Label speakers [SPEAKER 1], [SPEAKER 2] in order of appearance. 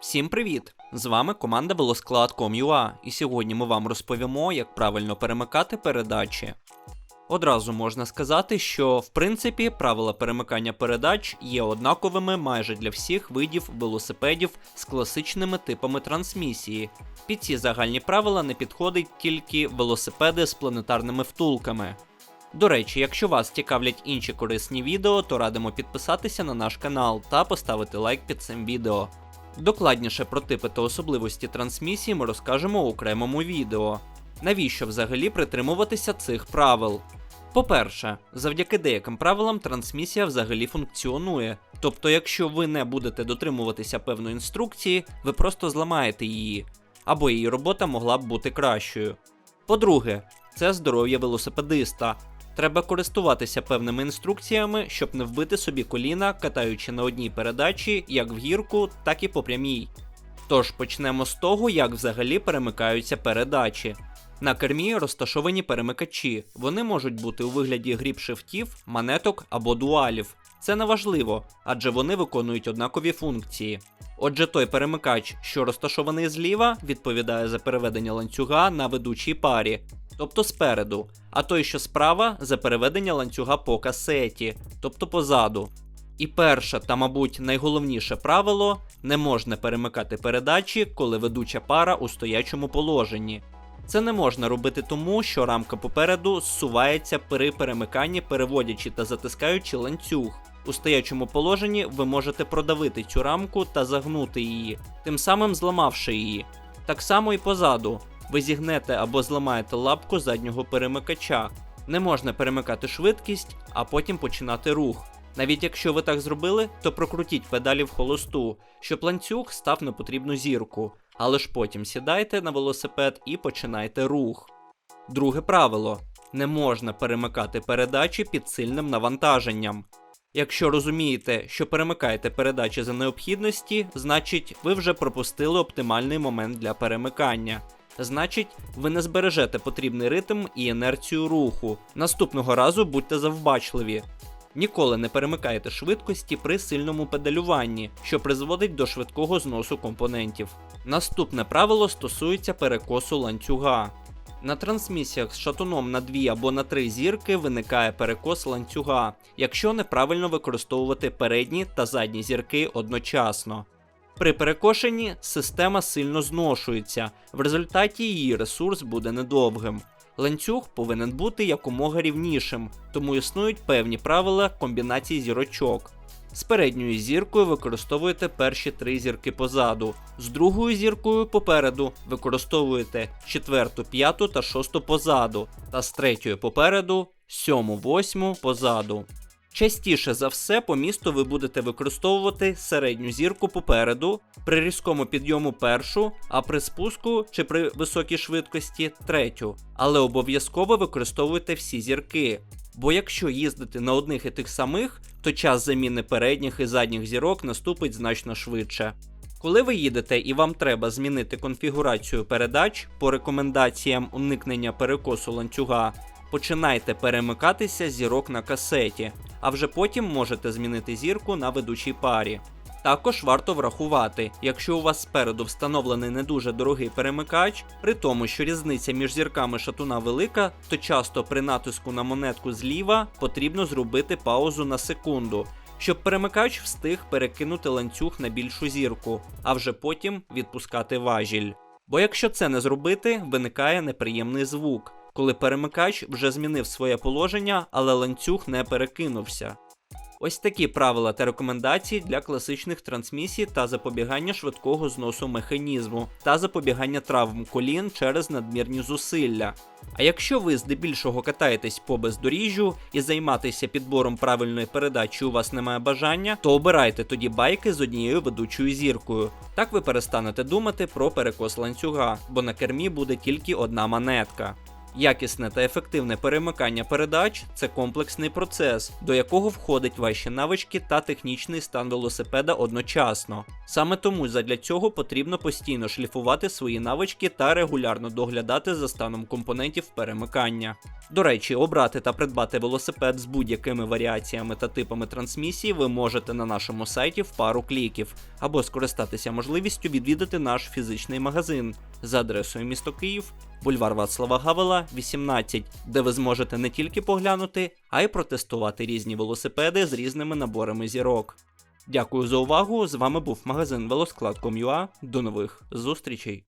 [SPEAKER 1] Всім привіт! З вами команда Велосклад.com.ua і сьогодні ми вам розповімо, як правильно перемикати передачі. Одразу можна сказати, що в принципі правила перемикання передач є однаковими майже для всіх видів велосипедів з класичними типами трансмісії. Під ці загальні правила не підходить тільки велосипеди з планетарними втулками. До речі, якщо вас цікавлять інші корисні відео, то радимо підписатися на наш канал та поставити лайк під цим відео. Докладніше про типи та особливості трансмісії ми розкажемо у окремому відео. Навіщо взагалі притримуватися цих правил? По-перше, завдяки деяким правилам трансмісія взагалі функціонує. Тобто, якщо ви не будете дотримуватися певної інструкції, ви просто зламаєте її, або її робота могла б бути кращою. По-друге, це здоров'я велосипедиста. Треба користуватися певними інструкціями, щоб не вбити собі коліна, катаючи на одній передачі як в гірку, так і по прямій. Тож почнемо з того, як взагалі перемикаються передачі. На кермі розташовані перемикачі. Вони можуть бути у вигляді гріп-шифтів, манеток або дуалів. Це не важливо, адже вони виконують однакові функції. Отже, той перемикач, що розташований зліва, відповідає за переведення ланцюга на ведучій парі, тобто спереду, а той, що справа, за переведення ланцюга по касеті, тобто позаду. І перше та, мабуть, найголовніше правило не можна перемикати передачі, коли ведуча пара у стоячому положенні. Це не можна робити тому, що рамка попереду зсувається при перемиканні, переводячи та затискаючи ланцюг. У стоячому положенні ви можете продавити цю рамку та загнути її, тим самим зламавши її. Так само і позаду. Ви зігнете або зламаєте лапку заднього перемикача. Не можна перемикати швидкість, а потім починати рух. Навіть якщо ви так зробили, то прокрутіть педалі в холосту, щоб ланцюг став на потрібну зірку, але ж потім сідайте на велосипед і починайте рух. Друге правило: не можна перемикати передачі під сильним навантаженням. Якщо розумієте, що перемикаєте передачі за необхідності, значить ви вже пропустили оптимальний момент для перемикання. Значить, ви не збережете потрібний ритм і інерцію руху. Наступного разу будьте завбачливі. Ніколи не перемикайте швидкості при сильному педалюванні, що призводить до швидкого зносу компонентів. Наступне правило стосується перекосу ланцюга. На трансмісіях з шатуном на 2 або на 3 зірки виникає перекос ланцюга, якщо неправильно використовувати передні та задні зірки одночасно. При перекошенні система сильно зношується, в результаті її ресурс буде недовгим. Ланцюг повинен бути якомога рівнішим, тому існують певні правила комбінації зірочок. З передньою зіркою використовуєте перші три зірки позаду, з другою зіркою попереду використовуєте четверту, п'яту та шосту позаду, та з третьою попереду, сьому, восьму позаду. Частіше за все по місту ви будете використовувати середню зірку попереду, при різкому підйому першу, а при спуску чи при високій швидкості третю. Але обов'язково використовуйте всі зірки. Бо якщо їздити на одних і тих самих, то час заміни передніх і задніх зірок наступить значно швидше. Коли ви їдете і вам треба змінити конфігурацію передач по рекомендаціям уникнення перекосу ланцюга, починайте перемикатися зірок на касеті, а вже потім можете змінити зірку на ведучій парі. Також варто врахувати, якщо у вас спереду встановлений не дуже дорогий перемикач, при тому, що різниця між зірками шатуна велика, то часто при натиску на монетку зліва потрібно зробити паузу на секунду, щоб перемикач встиг перекинути ланцюг на більшу зірку, а вже потім відпускати важіль. Бо якщо це не зробити, виникає неприємний звук, коли перемикач вже змінив своє положення, але ланцюг не перекинувся. Ось такі правила та рекомендації для класичних трансмісій та запобігання швидкого зносу механізму та запобігання травм колін через надмірні зусилля. А якщо ви здебільшого катаєтесь по бездоріжжю і займатися підбором правильної передачі у вас немає бажання, то обирайте тоді байки з однією ведучою зіркою. Так ви перестанете думати про перекос ланцюга, бо на кермі буде тільки одна монетка. Якісне та ефективне перемикання передач це комплексний процес, до якого входить ваші навички та технічний стан велосипеда одночасно. Саме тому задля цього потрібно постійно шліфувати свої навички та регулярно доглядати за станом компонентів перемикання. До речі, обрати та придбати велосипед з будь-якими варіаціями та типами трансмісії ви можете на нашому сайті в пару кліків, або скористатися можливістю відвідати наш фізичний магазин за адресою місто Київ, бульвар Вацлава Гавела, 18, де ви зможете не тільки поглянути, а й протестувати різні велосипеди з різними наборами зірок. Дякую за увагу. З вами був магазин Велосклад.com.ua. До нових зустрічей!